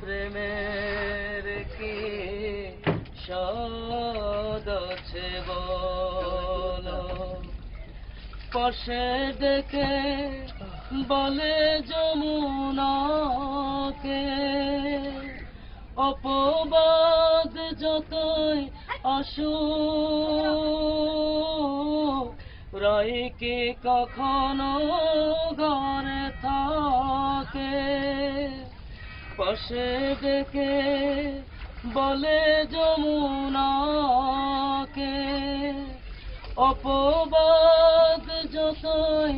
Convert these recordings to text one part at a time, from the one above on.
প্রেমের কি সদ আছে বলো? পাশে ডেকে বলে যমুনাকে, অপবাদ যতই আসুক রাই কি কখনো পাশে ডেকে বলে, যমুনাকে অপবাদ যতই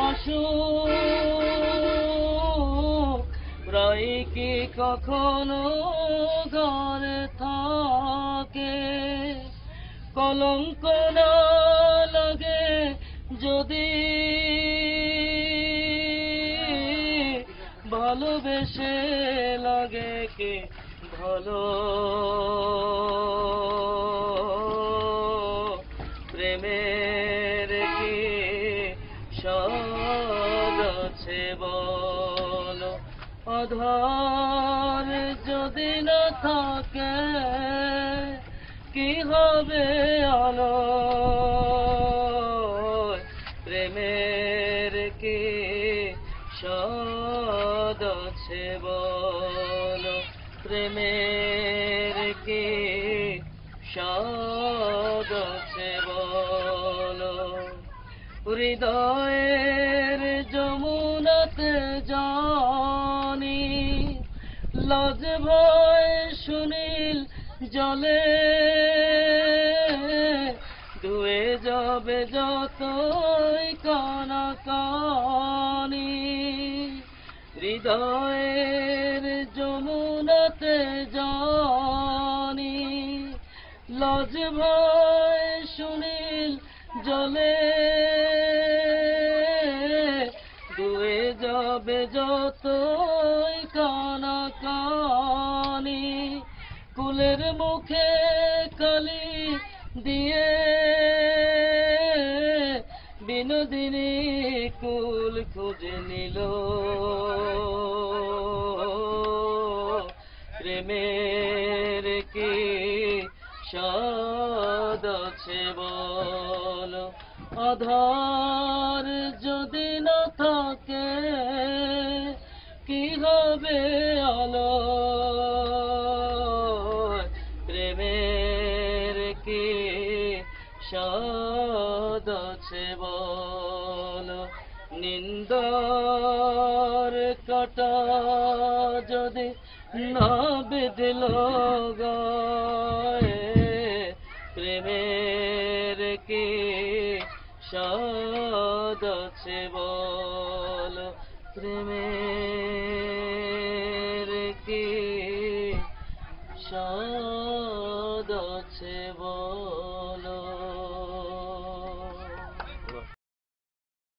আসুক প্রায় কি কখনো ঘরে থাকে? কলঙ্ক না লাগে যদি ভালোবেসে লাগে কে ভালো? প্রেমের কি সদ আছে বলো? অধর যদি না থাকে, কি হবে আলো প্রেমের কি সদ আছে বলো প্রেমের কি? সদ আছে বলো হৃদয়ের যমুনাতে জানি, লজ ভয় সুনীল জলে। ধুয়ে যাবে যতই কানা কানি হৃদয়ের যমুনাতে জানি, লজ ভয় সুনীল জলে, দুয়ে যাবে কানা কানি কুলের মুখে কালি দিয়ে, বিনোদিনী কুল খুঁজে নিল। প্রেমের কি সদ আছে বলো? আধার যদি না থাকে, কি হবে আলো প্রেমের কি সদ আছে বলো? নিন্দর কাটা যদি না বেঁধল প্রেমের কি সদ আছে বল? প্রেমের কি সদ আছে বল?